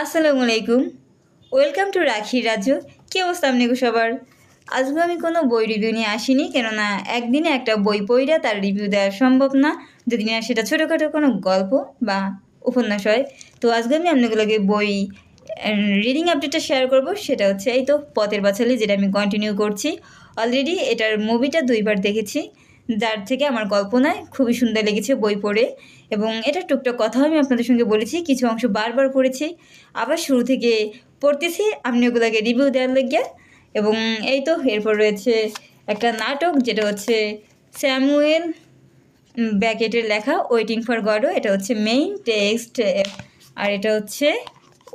আসসালামু আলাইকুম। Welcome to রাখি রাজ্য কী অবস্থা আপনি সবার? আজকে আমি কোনো বই রিভিউ নিয়ে আসিনি, কেননা একদিনে একটা বই পড়া তার রিভিউ দেওয়া সম্ভব না, যদি না সেটা ছোটোখাটো কোনো গল্প বা উপন্যাস হয়। তো আজকে আমি আপনাগুলোকে বই রিডিং আপডেটটা শেয়ার করব, সেটা হচ্ছে এই তো পথের বাছালি যেটা আমি কন্টিনিউ করছি। অলরেডি এটার মুভিটা দুইবার দেখেছি। যার থেকে আমার কল্পনায় খুবই সুন্দর লেগেছে বই পড়ে। এবং এটা টুকটাক কথাও আমি আপনাদের সঙ্গে বলেছি, কিছু অংশ বারবার পড়েছি। আবার শুরু থেকে পড়তেছি, আপনি ওগুলোকে রিভিউ দেওয়ার লেগে এবং এই তো, এরপর রয়েছে একটা নাটক, যেটা হচ্ছে স্যামুয়েল ব্যাকেটের লেখা ওয়েটিং ফর গডও এটা হচ্ছে মেইন টেক্সট আর এটা হচ্ছে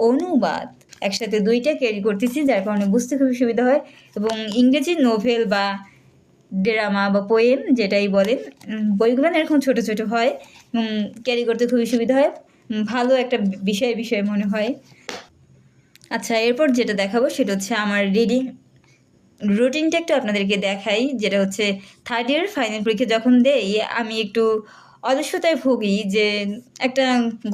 অনুবাদ। একসাথে দুইটা ক্যারি করতেছি, যার কারণে বুঝতে খুবই সুবিধা হয়। এবং ইংরেজি নোভেল বা ড্রামা বা পোয়েম যেটাই বলেন বইগুলো এরকম ছোটো ছোটো হয় ক্যারি করতে খুবই সুবিধা হয় ভালো একটা বিষয় বিষয় মনে হয়। আচ্ছা এরপর যেটা দেখাবো সেটা হচ্ছে আমার রিডিং রুটিনটা একটু আপনাদেরকে দেখাই, যেটা হচ্ছে থার্ড ইয়ার ফাইনাল পরীক্ষা যখন দেই, আমি একটু অলসতায় ভুগি যে একটা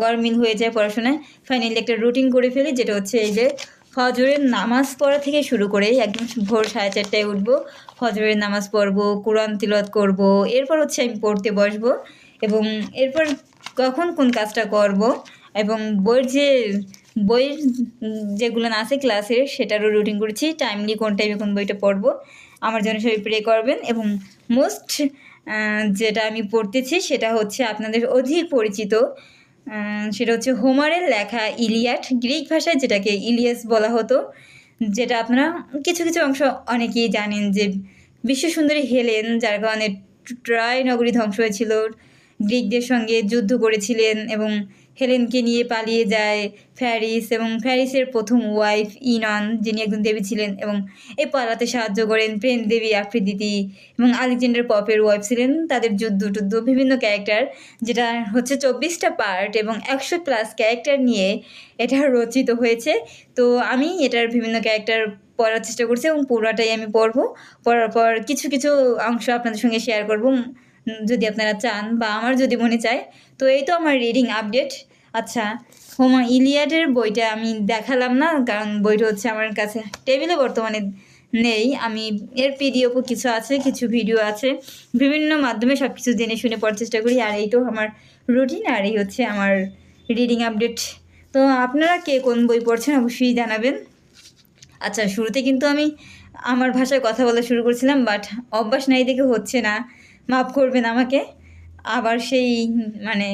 গরমিল হয়ে যায় পড়াশোনায় ফাইনালি একটা রুটিন করে ফেলি, যেটা হচ্ছে এই যে ফজরের নামাজ পড়া থেকে শুরু করে একদম ভোর সাড়ে চারটায় উঠবো, ফজরের নামাজ পড়ব, কোরআন তিলত করব, এরপর হচ্ছে আমি পড়তে বসবো এবং এরপর কখন কোন কাজটা করব এবং বইয়ের যে, বইয়ের যেগুলো আছে ক্লাসের সেটারও রুটিন করেছি টাইমলি কোন টাইমে কোন বইটা পড়ব, আমার জন্য সবাই প্রে করবেন এবং মোস্ট যেটা আমি পড়তেছি সেটা হচ্ছে আপনাদের অধিক পরিচিত সেটা হচ্ছে হোমারের লেখা ইলিয়াট, গ্রিক ভাষায় যেটাকে ইলিয়াস বলা হতো, যেটা আপনারা কিছু কিছু অংশ অনেকেই জানেন যে বিশ্ব সুন্দরী হেলেন, যার কারণে ট্রয় নগরী ধ্বংস হয়েছিল গ্রিকদের সঙ্গে যুদ্ধ করেছিলেন এবং হেলেনকে নিয়ে পালিয়ে যায় ফ্যারিস এবং ফ্যারিসের প্রথম ওয়াইফ ইনন, যিনি একজন দেবী ছিলেন এবং এ পালাতে সাহায্য করেন প্রেম দেবী আফ্রিদিতি এবং আলেকজান্ডার পপের ওয়াইফ ছিলেন। তাদের যুদ্ধ টুদ্ধ বিভিন্ন ক্যারেক্টার, যেটা হচ্ছে চব্বিশটা পার্ট এবং একশো প্লাস ক্যারেক্টার নিয়ে এটা রচিত হয়েছে। তো আমি এটার বিভিন্ন ক্যারেক্টার পড়ার চেষ্টা করছি এবং পুরোটাই আমি পড়ব। পড়ার পর কিছু কিছু অংশ আপনাদের সঙ্গে শেয়ার করব। যদি আপনারা চান বা আমার যদি মনে চায়, তো এই তো আমার রিডিং আপডেট আচ্ছা হোমা ইলিয়াডের বইটা আমি দেখালাম না, কারণ বইটা হচ্ছে আমার কাছে টেবিলে বর্তমানে নেই। আমি এর পিডিএফও কিছু আছে, কিছু ভিডিও আছে। বিভিন্ন মাধ্যমে সব কিছু জেনে শুনে পড়ার চেষ্টা করি, আর এই তো আমার রুটিন আর এই হচ্ছে আমার রিডিং আপডেট তো আপনারা কে কোন বই পড়ছেন অবশ্যই জানাবেন। আচ্ছা শুরুতে কিন্তু আমি আমার ভাষায় কথা বলা শুরু করেছিলাম বাট অভ্যাস নাই দেখে হচ্ছে না। মাফ করবেন আমাকে। আবার সেই মানে